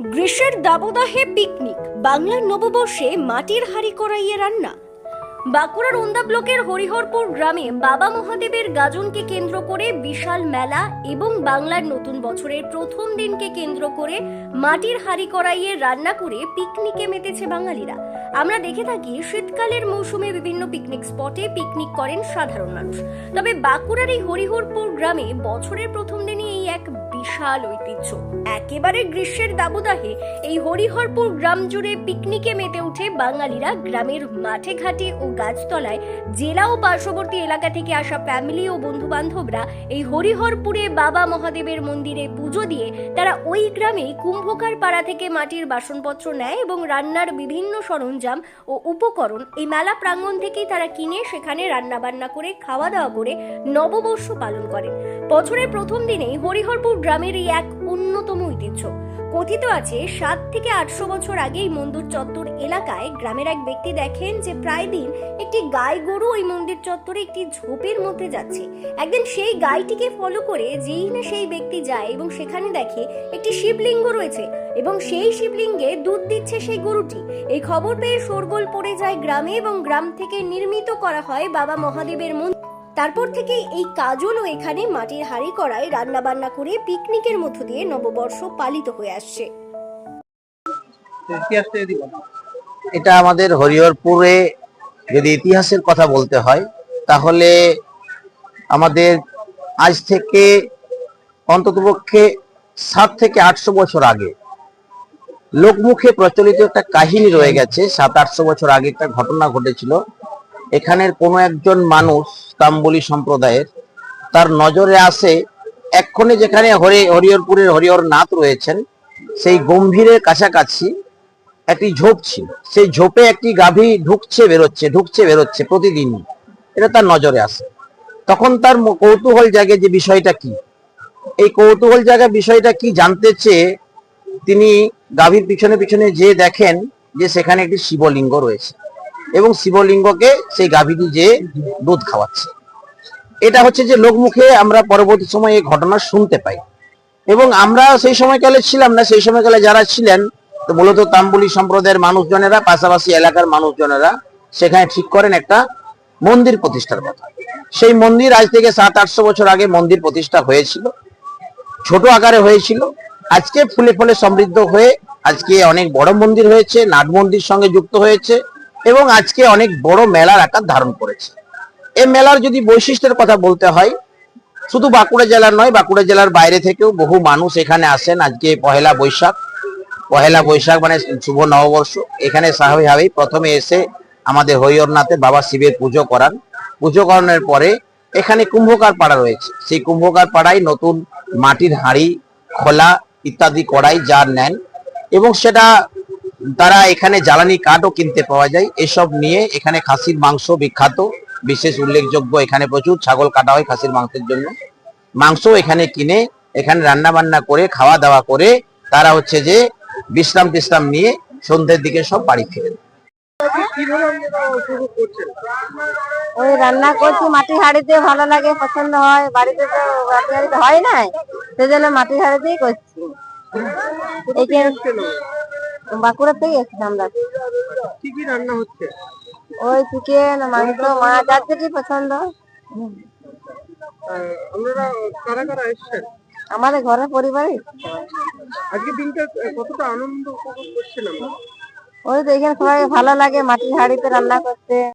গ্রীষ্মের দাবদাহে পিকনিক, বাংলার নববর্ষে মাটির হাড়ি করাইয়ে রান্না। বাঁকুড়ার ওন্দা ব্লকের হরিহরপুর গ্রামে বাবা মহাদেবের গাজনকে কেন্দ্র করে বিশাল মেলা এবং বাংলার নতুন বছরের প্রথম দিনকে কেন্দ্র করে মাটির হাড়ি করাইয়ে রান্না করে পিকনিকে মেতেছে বাঙালিরা। আমরা দেখে থাকি শীতকালের মৌসুমে বিভিন্ন পিকনিক স্পটে পিকনিক করেন সাধারণ মানুষ। তবে বাঁকুড়ার এই হরিহরপুর গ্রামে বছরের প্রথম দিনই এই এক বিশাল ঐতিহ্য। একেবারে গ্রীষ্মের দাবদাহে এই হরিহরপুর গ্রাম জুড়ে পিকনিকে মেতে উঠে বাঙালিরা গ্রামের মাঠে ঘাটে ও গাছতলায়। জেলা ও পার্শ্ববর্তী এলাকা থেকে আসা ফ্যামিলি ও বন্ধু বান্ধবরা এই হরিহরপুরে বাবা মহাদেবের মন্দিরে পুজো দিয়ে তারা ওই গ্রামে কুম্ভকার পাড়া থেকে মাটির বাসনপত্র নেয় এবং রান্নার বিভিন্ন সরঞ্জাম ও উপকরণ এই মেলা প্রাঙ্গণ থেকেই তারা কিনে সেখানে রান্না বান্না করে খাওয়া দাওয়া করে নববর্ষ পালন করেন। বছরের প্রথম দিনেই হরিহরপুর গ্রামের এই এক অন্যতম ঐতিহ্য। কথিত আছে, সাত থেকে আটশো বছর আগে এই মন্দির চত্বর এলাকায় গ্রামের এক ব্যক্তি দেখেন যে প্রায় দিন একটি গাই গরু ওই মন্দির চত্বরে একটি ঝোপের মধ্যে যাচ্ছে। একদিন সেই গাইটিকে ফলো করে যেই না সেই ব্যক্তি যায় এবং সেখানে দেখে একটি শিবলিঙ্গ রয়েছে এবং সেই শিবলিঙ্গে দুধ দিচ্ছে সেই গরুটি। এই খবর পেয়ে শোরগোল পড়ে যায় গ্রামে এবং গ্রাম থেকে নির্মিত করা হয় বাবা মহাদেবের মন্দির। তারপর থেকে এই কাজলও এখানে মাটির হাঁড়ি করায় রান্না বান্না করে পিকনিকের মধ্য দিয়ে নববর্ষ পালিত হয়ে আসছে। এটা আমাদের হরিহরপুরে যদি ইতিহাসের কথা বলতে হয়, তাহলে আমাদের আজ থেকে অন্ততপক্ষে সাত থেকে আটশো বছর আগে লোকমুখে প্রচলিত একটা কাহিনী রয়ে গেছে, সাত আটশো বছর আগে একটা ঘটনা ঘটেছিল এখানের কোনো একজন মানুষ তাম্বুলি সম্প্রদায়ের, তার নজরে আসে এক্ষণে যেখানে হরি হরিহরপুরের হরিহর নাথ রয়েছেন, সেই গম্ভীরের কাছাকাছি একটি ঝোপ ছিল। সেই ঝোপে একটি গাভী ঢুকছে, বেরোচ্ছে ঢুকছে, বেরোচ্ছে প্রতিদিন এটা তার নজরে আসে। তখন তার কৌতূহল জাগে যে বিষয়টা কি। এই কৌতূহল জায়গা বিষয়টা কি জানতে চেয়ে তিনি গাভীর পিছনে পিছনে যে দেখেন যে সেখানে একটি শিবলিঙ্গ রয়েছে। এবং শিবলিঙ্গকে সেই গাভীটি যে দুধ খাওয়াচ্ছে। এটা হচ্ছে যে লোকমুখে আমরা পরবর্তী সময়ে এই ঘটনা শুনতে পাই। এবং আমরা সেই সময়কালে ছিলাম না, সেই সময়কালে যারা ছিলেন, তো মূলত তাম্বুলি সম্প্রদায়ের মানুষজনেরা, পাশাপাশি এলাকার মানুষজনেরা সেখানে ঠিক করেন একটা মন্দির প্রতিষ্ঠার কথা। সেই মন্দির আজ থেকে সাত, আটশো বছর আগে মন্দির প্রতিষ্ঠা হয়েছিল। ছোট আকারে হয়েছিল। আজকে ফুলে ফুলে সমৃদ্ধ হয়ে আজকে অনেক বড় মন্দির হয়েছে, নাট মন্দির সঙ্গে যুক্ত হয়েছে। এবং আজকে অনেক বড় মেলার আকার ধারণ করেছে। এই মেলার যদি বৈশিষ্ট্যের কথা বলতে হয়, শুধু বাঁকুড়া জেলার নয়, বাঁকুড়া জেলার বাইরে থেকেও বহু মানুষ এখানে আসেন। আজকে পহেলা বৈশাখ পহেলা বৈশাখ মানে শুভ নববর্ষ। এখানে স্বাভাবিকভাবেই প্রথমে এসে আমাদের হরিহরনাথে বাবা শিবের পুজো করান। পুজো করানোর পরে এখানে কুম্ভকার পাড়া রয়েছে। সেই কুম্ভকার পাড়ায় নতুন মাটির হাঁড়ি, খোলা ইত্যাদি কড়াই যা নেন এবং সেটা তারা এখানে জ্বালানি কাঠও কিনতে পাওয়া যায়। এসব নিয়ে এখানে খাসির মাংস বিখ্যাত। বিশেষ উল্লেখযোগ্য এখানে প্রচুর ছাগল কাটা হয় খাসির মাংসের জন্য। মাংস এখানে কিনে, এখানে রান্না বান্না করে খাওয়া দাওয়া করে তারা হচ্ছে যে বিশ্রাম টিশ্রাম নিয়ে সন্ধ্যের দিকে সব বাড়ি ফিরে কীভাবে আপনারা উপভোগ করছেন ওই রান্না করছি, মাটি হাঁড়িতে ভালো লাগে, পছন্দ হয়। বাড়িতে তো মাটি হাঁড়িতে হয় না সেজন্য মাটি হাঁড়িতেই করছি। কেন এসেছি আমরা। কি কি রান্না হচ্ছে? ওই চিকেন মাংস মাছ যার কি পছন্দ। আহ, আপনারা কারা কারা এসছেন? আমাদের ঘরে পরিবারে আজকে দিনটা কতটা আনন্দ উপভোগ করছিলাম। ওই তো এখানে সবাই ভালো লাগে মাটির হাড়িতে রান্না করতে।